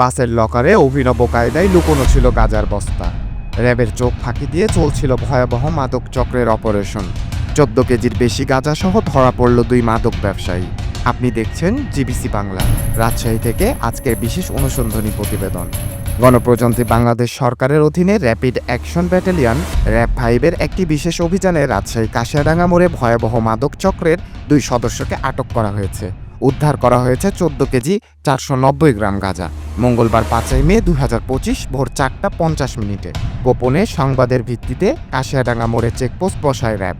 বাসের লকারে অভিনব কায়দায় লুকোনো ছিল গাজার বস্তা। র্যাবের চোখ ফাঁকি দিয়ে চলছিল ভয়াবহ মাদক চক্রের অপারেশন। চোদ্দ কেজির বেশি গাঁজা সহ ধরা পড়ল দুই মাদক ব্যবসায়ী। আপনি দেখছেন জিবিসি বাংলা, রাজশাহী থেকে আজকের বিশেষ অনুসন্ধানী প্রতিবেদন। গণপ্রজাতন্ত্রী বাংলাদেশ সরকারের অধীনে র্যাপিড অ্যাকশন ব্যাটালিয়ন, র্যাব ফাইভের একটি বিশেষ অভিযানে রাজশাহী কাশিয়াডাঙ্গা মোড়ে ভয়াবহ মাদক চক্রের দুই সদস্যকে আটক করা হয়েছে। উদ্ধার করা হয়েছে চোদ্দ কেজি চারশো নব্বই গ্রাম গাঁজা। মঙ্গলবার পাঁচই মে দুই হাজার পঁচিশ ভোর চারটা পঞ্চাশ মিনিটে। গোপনে সংবাদের ভিত্তিতে কাশিয়াডাঙ্গা মোড়ে চেকপোস্ট বসায় র্যাব।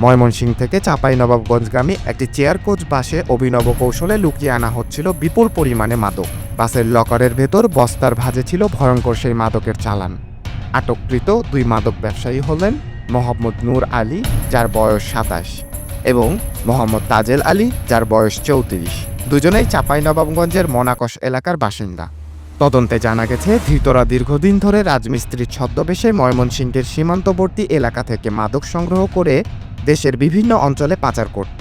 ময়মনসিংহ থেকে চাপাই নবাবগঞ্জগামী একটি চেয়ার কোচ বাসে অভিনব কৌশলে লুকিয়ে আনা হচ্ছিল বিপুল পরিমাণে মাদক। বাসের লকারের ভেতর বস্তার ভাজে ছিল ভয়ঙ্কর সেই মাদকের চালান। আটককৃত দুই মাদক ব্যবসায়ী হলেন মোহাম্মদ নূর আলী, যার বয়স সাতাশ। এবং মোহাম্মদ তাজেল আলী, যার বয়স চৌত্রিশ। দুজনেই চাঁপাইনবাবগঞ্জের মনাকশ এলাকার বাসিন্দা। তদন্তে জানা গেছে, ধৃতরা দীর্ঘদিন ধরে রাজমিস্ত্রির ছদ্মবেশে ময়মনসিংহের সীমান্তবর্তী এলাকা থেকে মাদক সংগ্রহ করে দেশের বিভিন্ন অঞ্চলে পাচার করত।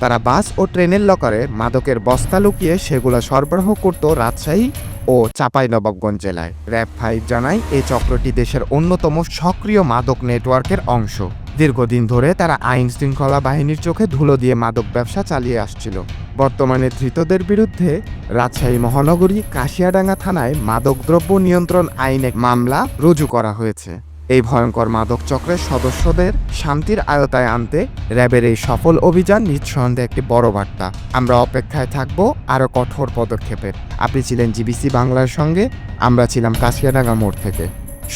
তারা বাস ও ট্রেনের লকারে মাদকের বস্তা লুকিয়ে সেগুলো সরবরাহ করত রাজশাহী ও চাঁপাইনবাবগঞ্জ জেলায়। র্যাব ফাইভ জানায়, এই চক্রটি দেশের অন্যতম সক্রিয় মাদক নেটওয়ার্কের অংশ। দীর্ঘদিন ধরে তারা আইন শৃঙ্খলা বাহিনীর চোখে ধুলো দিয়ে মাদক ব্যবসা চালিয়ে আসছিল। বর্তমানে ধৃতদের বিরুদ্ধে রাজশাহী মহানগরী কাশিয়াডাঙ্গা থানায় মাদকদ্রব্য নিয়ন্ত্রণ আইনে মামলা রুজু করা হয়েছে। এই ভয়ঙ্কর মাদক চক্রের সদস্যদের শান্তির আয়তায় আনতে র্যাবের এই সফল অভিযান নিঃসন্দেহে একটি বড় বার্তা। আমরা অপেক্ষায় থাকব আরও কঠোর পদক্ষেপের। আপনি ছিলেন জিবিসি বাংলার সঙ্গে, আমরা ছিলাম কাশিয়াডাঙ্গা মোড় থেকে।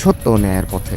সত্য ন্যায়ের পথে।